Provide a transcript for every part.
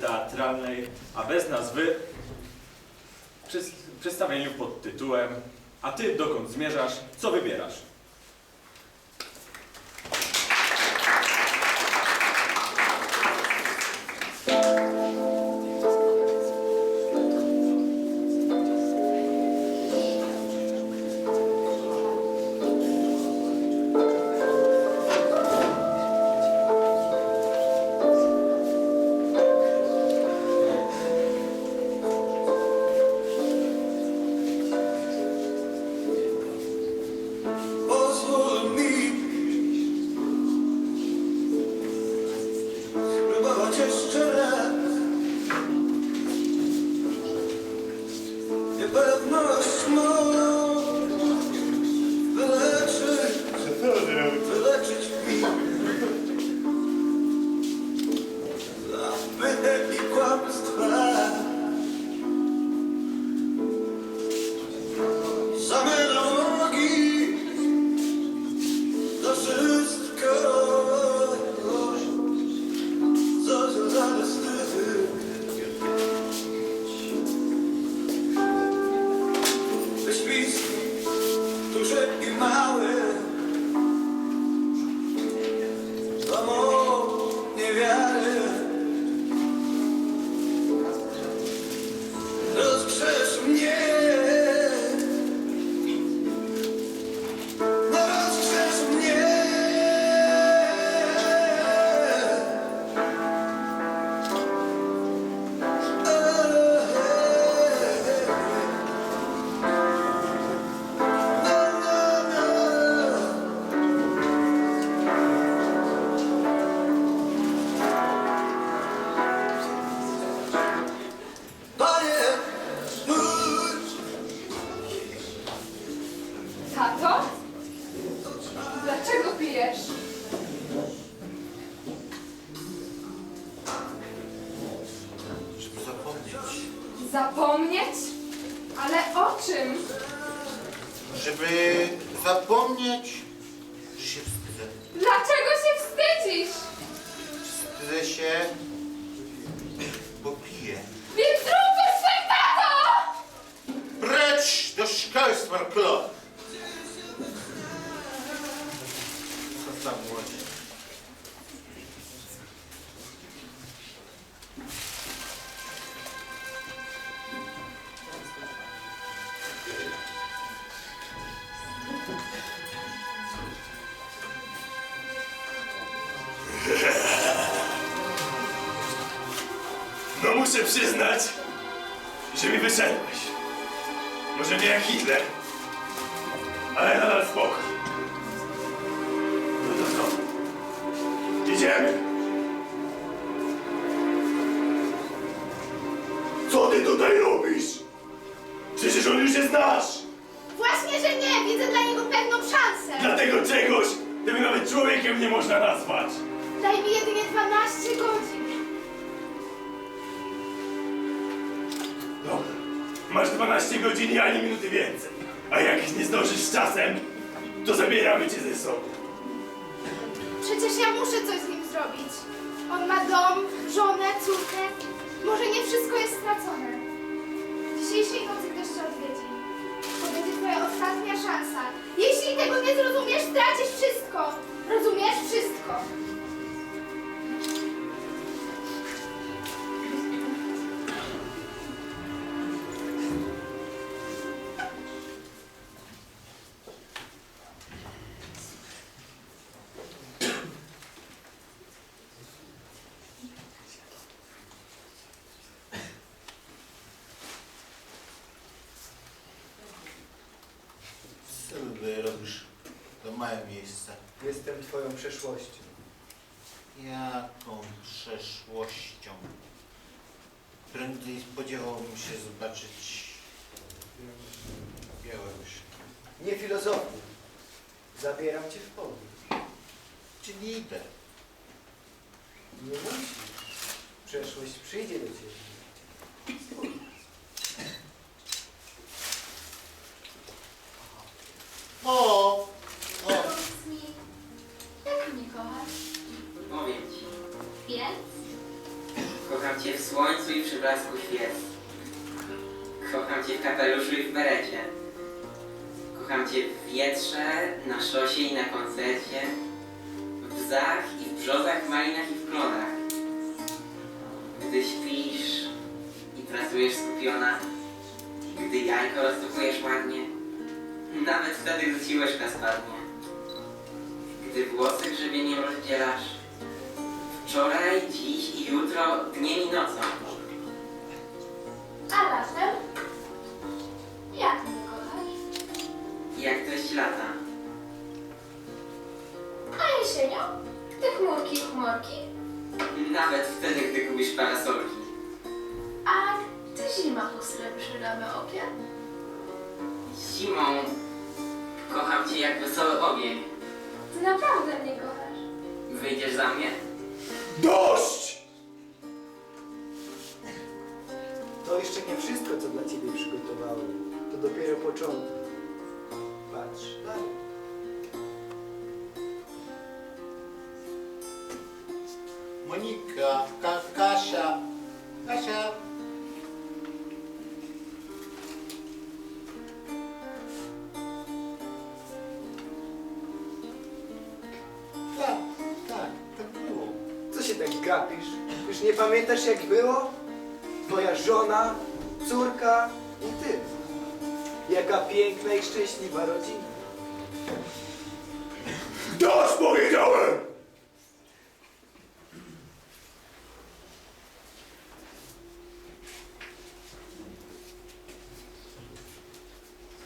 teatralnej, a bez nazwy, przys- przedstawieniu pod tytułem A ty dokąd zmierzasz, co wybierasz? Dlaczego się wstydzisz? Wstydzę się, muszę przyznać, że mi wyszedłeś. Może nie jak Hitler, ale nadal spoko. No to co? Idziemy. Co ty tutaj robisz? Przecież on już jest nasz. Właśnie, że nie! Widzę dla niego pewną szansę! Dlatego czegoś tego nawet człowiekiem nie można nazwać. Daj mi jedynie 12 godzin! Masz 12 godzin i ani minuty więcej. A jak nie zdążysz z czasem, to zabieramy cię ze sobą. Przecież ja muszę coś z nim zrobić. On ma dom, żonę, córkę. Może nie wszystko jest stracone. Dzisiejszej nocy ktoś cię odwiedzi. To będzie twoja ostatnia szansa. Jeśli tego nie zrozumiesz, stracisz wszystko. Rozumiesz? Wszystko. Ty robisz? To małe miejsce. Jestem twoją przeszłością. Jaką przeszłością? Prędzej spodziewałbym się zobaczyć białegoś. Nie filozofuj. Zabieram cię w podróż. Czyli idę. Nie musisz. Przeszłość przyjdzie do ciebie. O! O! Powiedz mi, jak mnie kochasz? Mówię ci, Więc? kocham cię w słońcu i przy blasku świec. Kocham cię w kapeluszu i w berecie. Kocham cię w wietrze, na szosie i na koncercie. W bzach i w brzozach, w malinach i w klonach. Gdy śpisz i pracujesz skupiona. Gdy jajko rozdukujesz ładnie. Nawet wtedy, gdy ci łyżka spadnie. Gdy włosy grzebieniem rozdzielasz. Wczoraj, dziś i jutro, dniem i nocą. A latem? Jak mnie kochasz? Jak treść lata. A jesienią? Te chmurki chmurki? Nawet wtedy, gdy gubisz parasolki. A ty zima posrebrzy ramy okien? Zimą kocham cię jak wesoły ogień. Ty naprawdę mnie kochasz. Wyjdziesz za mnie? Dość! To jeszcze nie wszystko, co dla ciebie przygotowałem. To dopiero początek. Patrz dalej. Monika, Ka Kasia. Kasia. Pamiętasz jak było? Twoja żona, córka i ty. Jaka piękna i szczęśliwa rodzina. Dość powiedziałem!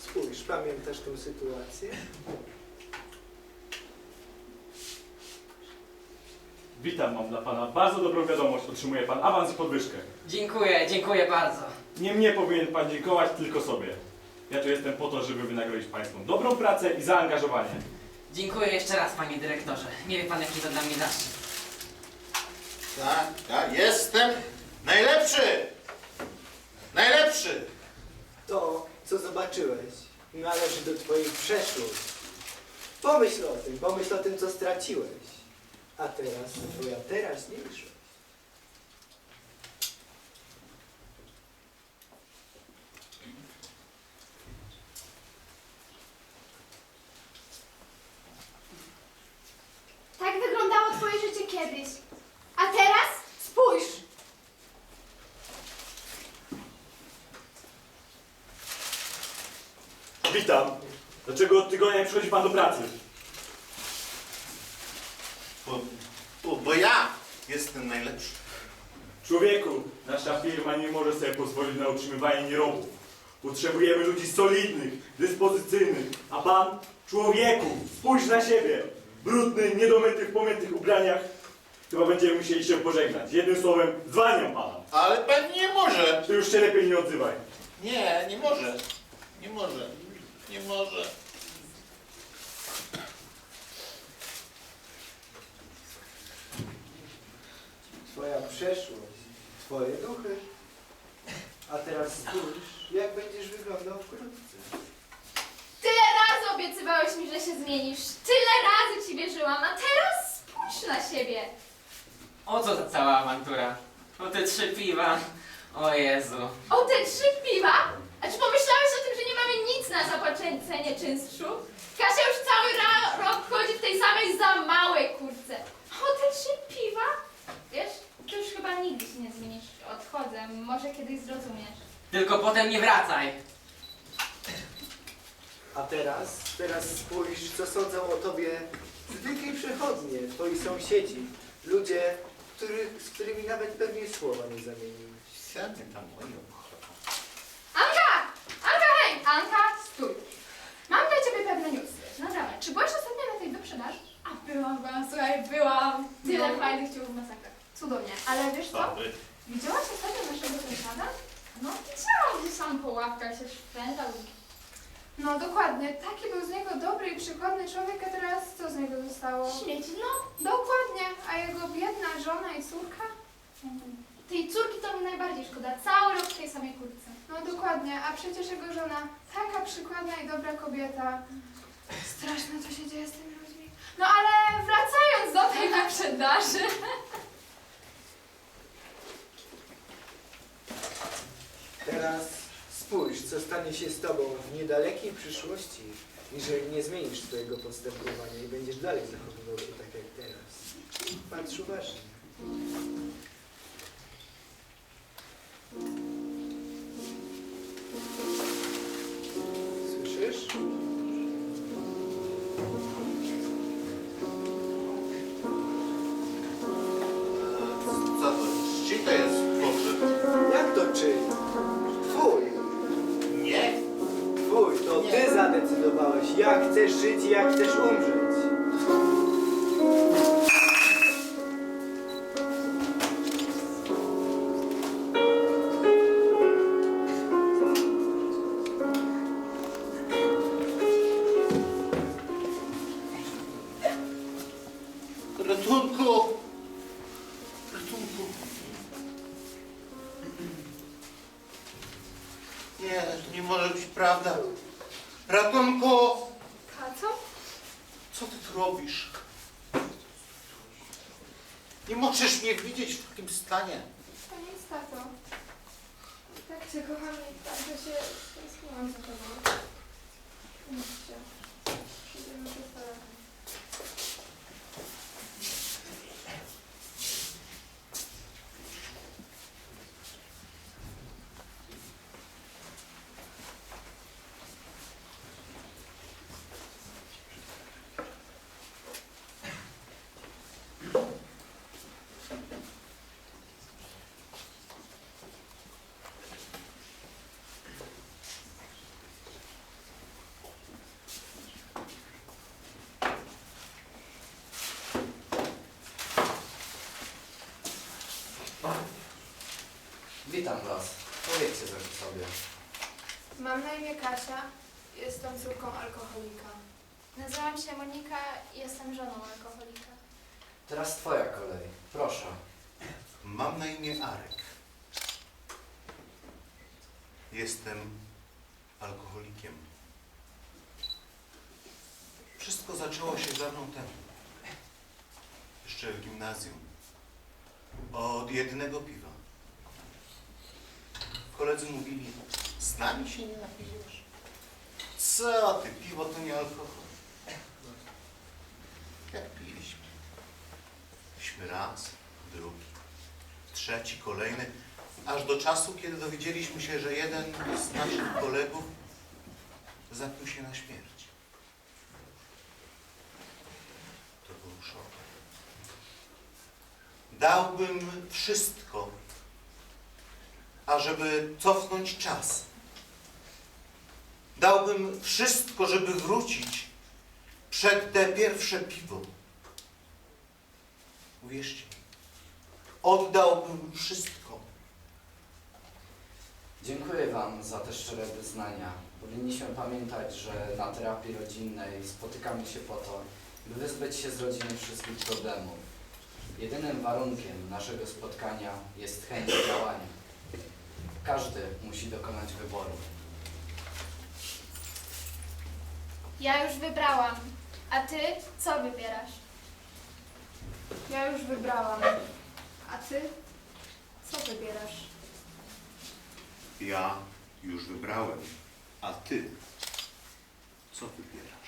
Spójrz, pamiętasz tę sytuację? Witam, mam dla pana bardzo dobrą wiadomość. Otrzymuje pan awans i podwyżkę. Dziękuję, dziękuję bardzo. Nie mnie powinien pan dziękować, tylko sobie. Ja tu jestem po to, żeby wynagrodzić państwu dobrą pracę i zaangażowanie. Dziękuję jeszcze raz, panie dyrektorze. Nie wie pan, jaki to dla mnie zaszczyt. Tak, tak, jestem najlepszy! Najlepszy! To, co zobaczyłeś, należy do twojej przeszłości. Pomyśl o tym, pomyśl o tym, co straciłeś. A teraz twoja teraźniejszość. Tak wyglądało twoje życie kiedyś. A teraz spójrz! Witam. Dlaczego od tygodnia nie przychodzi pan do pracy? Bo, bo, bo ja jestem najlepszy. Człowieku, nasza firma nie może sobie pozwolić na utrzymywanie nierobów. Potrzebujemy ludzi solidnych, dyspozycyjnych. A pan? Człowieku, spójrz na siebie. Brudny, niedomyty w pomytych ubraniach. Chyba będziemy musieli się pożegnać. Jednym słowem, zwalniam pana. Ale pan nie może. Ty już się lepiej nie odzywaj. Nie, nie może. Nie może. Nie może. Twoja przeszłość, twoje duchy. A teraz spójrz, jak będziesz wyglądał wkrótce. Tyle razy obiecywałeś mi, że się zmienisz. Tyle razy ci wierzyłam, a teraz spójrz na siebie. O co ta cała awantura? O te trzy piwa. O Jezu. O te trzy piwa? A czy pomyślałeś o tym, że nie mamy nic na zapłacenie czynszu? Kasia już cały ra- rok chodzi w tej samej za małej kurce. O te trzy piwa? Wiesz, ty już chyba nigdy się nie zmienisz. Odchodzę, może kiedyś zrozumiesz. Tylko potem nie wracaj. A teraz, teraz spójrz, co sądzą o tobie zwykli przechodnie, twoi sąsiedzi, ludzie, których, z którymi nawet pewnie słowa nie zamieniłeś. Siadnie tam moje obchodzą. Anka! Anka, hej! Anka, stój. Mam dla ciebie pewne newsy. No dawaj, czy byłaś ostatnio na tej wyprzedaży? A byłam, byłam, słuchaj, byłam. Tyle No. fajnych ciuchów masakra. Cudownie. Ale wiesz co? Widziałaś ostatnio naszego sąsiada? No widziałam, gdzieś tam po ławkach się szwendał. No dokładnie, taki był z niego dobry i przykładny człowiek, a teraz co z niego zostało? Śmieci, no. Dokładnie, a jego biedna żona i córka? Tej córki to mi najbardziej szkoda. Cały rok w tej samej kurtce. No dokładnie, a przecież jego żona taka przykładna i dobra kobieta. Straszne co się dzieje z tymi ludźmi. No ale wracając do tej wyprzedaży. Teraz spójrz, co stanie się z tobą w niedalekiej przyszłości, jeżeli nie zmienisz swojego postępowania i będziesz dalej zachowywał się tak jak teraz. Patrz uważnie. Chcesz żyć i jak chcesz umrzeć. Nie, to nie może być prawda. Ratunku! Robisz? Nie możesz mnie widzieć w takim stanie. To nie jest tato. Tak cię kocham i tak, że się tęskniłam za tobą. Umów się. Będziemy się Witam Was. Powiedzcie coś o sobie. Mam na imię Kasia. Jestem córką alkoholika. Nazywam się Monika i jestem żoną alkoholika. Teraz Twoja kolej. Proszę. Mam na imię Arek. Jestem alkoholikiem. Wszystko zaczęło się dawno temu. Jeszcze w gimnazjum. Od jednego piwa. Koledzy mówili, z nami się nie napijesz. Co ty, piwo to nie alkohol. Jak piliśmy. Piliśmy raz, drugi, trzeci, kolejny, aż do czasu, kiedy dowiedzieliśmy się, że jeden z naszych kolegów zapił się na śmierć. To był szok. Dałbym wszystko, ażeby cofnąć czas. Dałbym wszystko, żeby wrócić przed te pierwsze piwo. Uwierzcie oddałbym wszystko. Dziękuję Wam za te szczere wyznania. Powinniśmy pamiętać, że na terapii rodzinnej spotykamy się po to, by wyzbyć się z rodziny wszystkich problemów. Jedynym warunkiem naszego spotkania jest chęć działania. Każdy musi dokonać wyboru. Ja już wybrałam. A ty co wybierasz? Ja już wybrałam. A ty? Co wybierasz? Ja już wybrałem, a ty co wybierasz?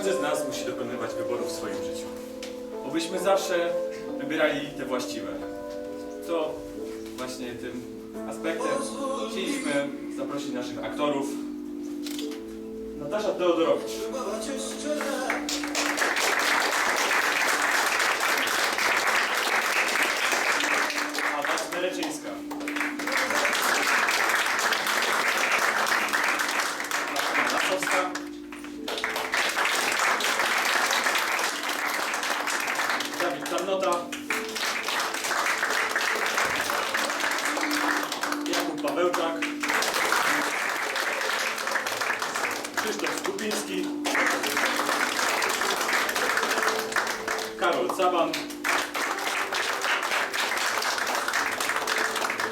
Każdy z nas musi dokonywać wyborów w swoim życiu. Obyśmy zawsze wybierali te właściwe. To właśnie tym aspektem chcieliśmy zaprosić naszych aktorów. Natasza Teodorowicz.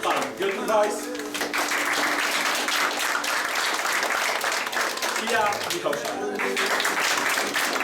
Pan Weiss. I ja, Michał Szak.